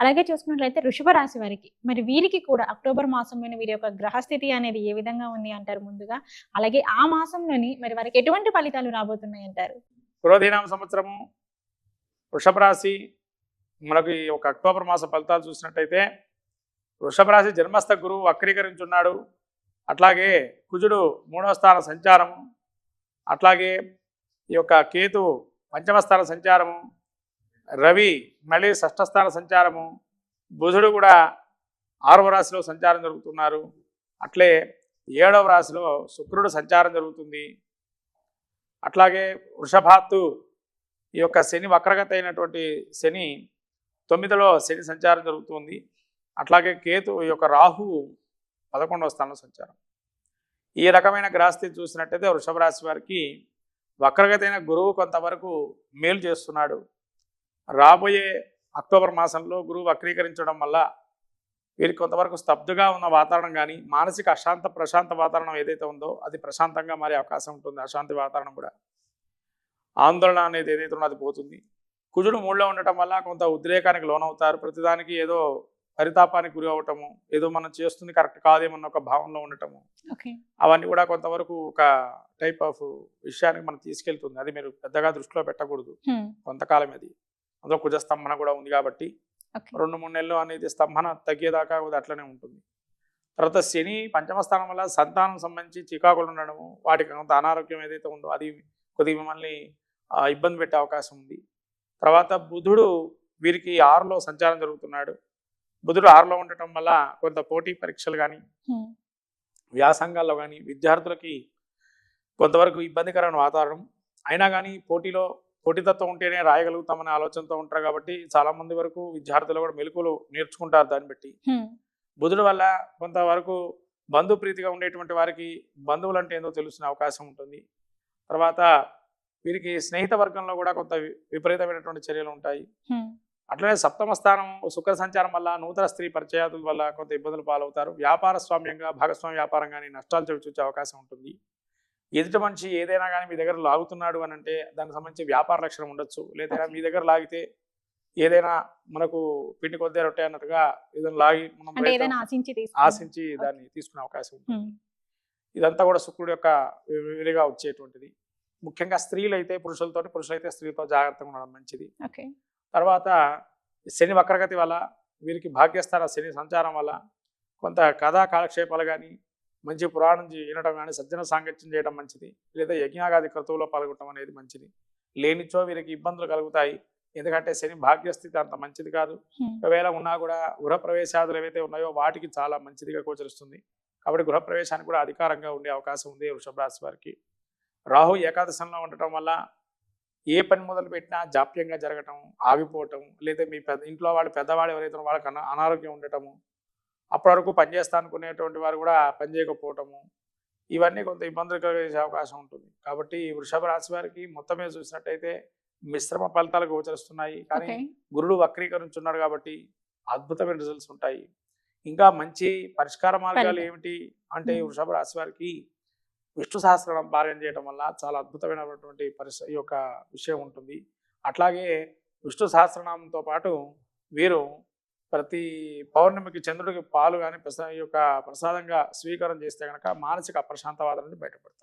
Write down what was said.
అలాగే చూసుకున్నట్లయితే వృషభ రాశి వారికి మరి వీరికి కూడా అక్టోబర్ మాసంలోని వీరి యొక్క గ్రహస్థితి అనేది ఏ విధంగా ఉంది అంటారు ముందుగా? అలాగే ఆ మాసంలోని మరి వారికి ఎటువంటి ఫలితాలు రాబోతున్నాయి అంటారు? పురోధీనామ సంవత్సరము వృషభ రాశి మనకు ఈ ఒక అక్టోబర్ మాస ఫలితాలు చూసినట్టయితే వృషభ రాశి జన్మస్థ గురువు వక్రీకరించున్నాడు. అట్లాగే కుజుడు మూడవ స్థాన సంచారము. అట్లాగే ఈ యొక్క కేతు పంచమ స్థాన సంచారము. రవి మళ్ళీ షష్ఠస్థాన సంచారము. బుధుడు కూడా ఆరవ రాశిలో సంచారం జరుగుతున్నారు. అట్లే ఏడవ రాశిలో శుక్రుడు సంచారం జరుగుతుంది. అట్లాగే వృషభాత్తు ఈ యొక్క శని వక్రగత అయినటువంటి శని తొమ్మిదిలో శని సంచారం జరుగుతుంది. అట్లాగే కేతు ఈ యొక్క రాహువు పదకొండవ స్థానంలో సంచారం. ఈ రకమైన గ్రహస్థితి చూసినట్టయితే వృషభ రాశి వారికి వక్రగతైన గురువు కొంతవరకు మేలు చేస్తున్నాడు. రాబోయే అక్టోబర్ మాసంలో గురువు వక్రీకరించడం వల్ల వీరికి కొంతవరకు స్తబ్దుగా ఉన్న వాతావరణం కానీ మానసిక అశాంత ప్రశాంత వాతావరణం ఏదైతే ఉందో అది ప్రశాంతంగా మారే అవకాశం ఉంటుంది. అశాంతి వాతావరణం కూడా. ఆందోళన అనేది ఏదైతే ఉన్నదో అది పోతుంది. కుజుడు మూడులో ఉండటం వల్ల కొంత ఉద్రేకానికి లోనవుతారు. ప్రతిదానికి ఏదో పరితాపానికి గురి అవ్వటము ఏదో మనం చేస్తుంది కరెక్ట్ కాదేమన్న ఒక భావనలో ఉండటము. అవన్నీ కూడా కొంతవరకు ఒక టైప్ ఆఫ్ విషయానికి మనం తీసుకెళ్తుంది. అది మీరు పెద్దగా దృష్టిలో పెట్టకూడదు. కొంతకాలం అది. అందులో కుజ స్తంభన కూడా ఉంది కాబట్టి రెండు మూడు నెలలు అనేది స్తంభన తగ్గేదాకా అది అట్లనే ఉంటుంది. తర్వాత శని పంచమ స్థానం వల్ల సంతానం సంబంధించి చికాకులు ఉండడము వాటికి కొంత అనారోగ్యం ఏదైతే ఉందో అది కొద్దిగా మిమ్మల్ని ఇబ్బంది పెట్టే అవకాశం ఉంది. తర్వాత బుధుడు వీరికి ఆరులో సంచారం జరుగుతున్నాడు. బుధుడు ఆరులో ఉండటం వల్ల కొంత పోటీ పరీక్షలు కానీ వ్యాసంగాల్లో కానీ విద్యార్థులకి కొంతవరకు ఇబ్బందికరమైన వాతావరణం. అయినా కానీ పోటీలో పోటీతత్వం ఉంటేనే రాయగలుగుతామనే ఆలోచనతో ఉంటారు కాబట్టి చాలా మంది వరకు విద్యార్థులు కూడా మెలకువలు నేర్చుకుంటారు దాన్ని బట్టి. బుధుడు వల్ల కొంతవరకు బంధుప్రీతిగా ఉండేటువంటి వారికి బంధువులు అంటే ఏందో తెలుసుకునే అవకాశం ఉంటుంది. తర్వాత వీరికి స్నేహిత వర్గంలో కూడా కొంత విపరీతమైనటువంటి చర్యలు ఉంటాయి. అట్లనే సప్తమ స్థానం శుక్ర సంచారం వల్ల నూతన స్త్రీ పరిచయాదుల వల్ల కొంత ఇబ్బందులు పాలవుతారు. వ్యాపార స్వామ్యంగా భాగస్వామ్య వ్యాపారం కానీ నష్టాలు చవి చూసే అవకాశం ఉంటుంది. ఎదుటి మనిషి ఏదైనా కానీ మీ దగ్గర లాగుతున్నాడు అని అంటే దానికి సంబంధించి వ్యాపార లక్షణం ఉండొచ్చు. లేదా మీ దగ్గర లాగితే ఏదైనా మనకు పిండి కొద్ది రొట్టె అన్నట్టుగా ఏదైనా లాగి మనం ఆశించి దాన్ని తీసుకునే అవకాశం ఉంటుంది. ఇదంతా కూడా శుక్రుడు యొక్క విడిగా వచ్చేటువంటిది. ముఖ్యంగా స్త్రీలు అయితే పురుషులతో పురుషులైతే స్త్రీతో జాగ్రత్తగా ఉండడం మంచిది. ఓకే. తర్వాత శని వక్రగతి వల్ల వీరికి భాగ్యస్థాన శని సంచారం వల్ల కొంత కథా కాలక్షేపాలు కానీ మంచి పురాణం వినడం కానీ సజ్జన సాంగత్యం చేయడం మంచిది. లేదా యజ్ఞాగాది క్రతువులో పాల్గొనడం అనేది మంచిది. లేనిచో వీరికి ఇబ్బందులు కలుగుతాయి. ఎందుకంటే శని భాగ్యస్థితి అంత మంచిది కాదు. ఒకవేళ ఉన్నా కూడా గృహ ప్రవేశాదులు ఏవైతే ఉన్నాయో వాటికి చాలా మంచిదిగా గోచరిస్తుంది. కాబట్టి గృహ ప్రవేశానికి కూడా అధికారంగా ఉండే అవకాశం ఉంది వృషభ రాశి వారికి. రాహు ఏకాదశంలో ఉండటం వల్ల ఏ పని మొదలు పెట్టినా జాప్యంగా జరగటం ఆగిపోవటం లేదా మీ పెద్ద ఇంట్లో వాళ్ళు పెద్దవాళ్ళు ఎవరైతే వాళ్ళకి అనా- అనారోగ్యం ఉండటము అప్పటి వరకు పనిచేస్తా అనుకునేటువంటి వారు కూడా పని చేయకపోవటము ఇవన్నీ కొంత ఇబ్బందులు కలిగే అవకాశం ఉంటుంది. కాబట్టి వృషభ రాశి వారికి మొత్తం మీద చూసినట్టయితే మిశ్రమ ఫలితాలు గోచరిస్తున్నాయి. కానీ గురుడు వక్రీకరించున్నాడు కాబట్టి అద్భుతమైన రిజల్ట్స్ ఉంటాయి. ఇంకా మంచి పరిష్కార మార్గాలు. ఏమిటి అంటే. వృషభ రాశి వారికి విష్ణు సహస్రనామం పారాయణ చేయడం వల్ల చాలా అద్భుతమైనటువంటి పరిస్థ ఈ యొక్క విషయం ఉంటుంది. అట్లాగే విష్ణు సహస్రనామంతో పాటు వీరు ప్రతి పౌర్ణమికి చంద్రుడికి పాలు కానీ ప్రసా ఈ యొక్క ప్రసాదంగా స్వీకారం చేస్తే కనుక మానసిక అప్రశాంతవాదం నుండి బయటపడతారు.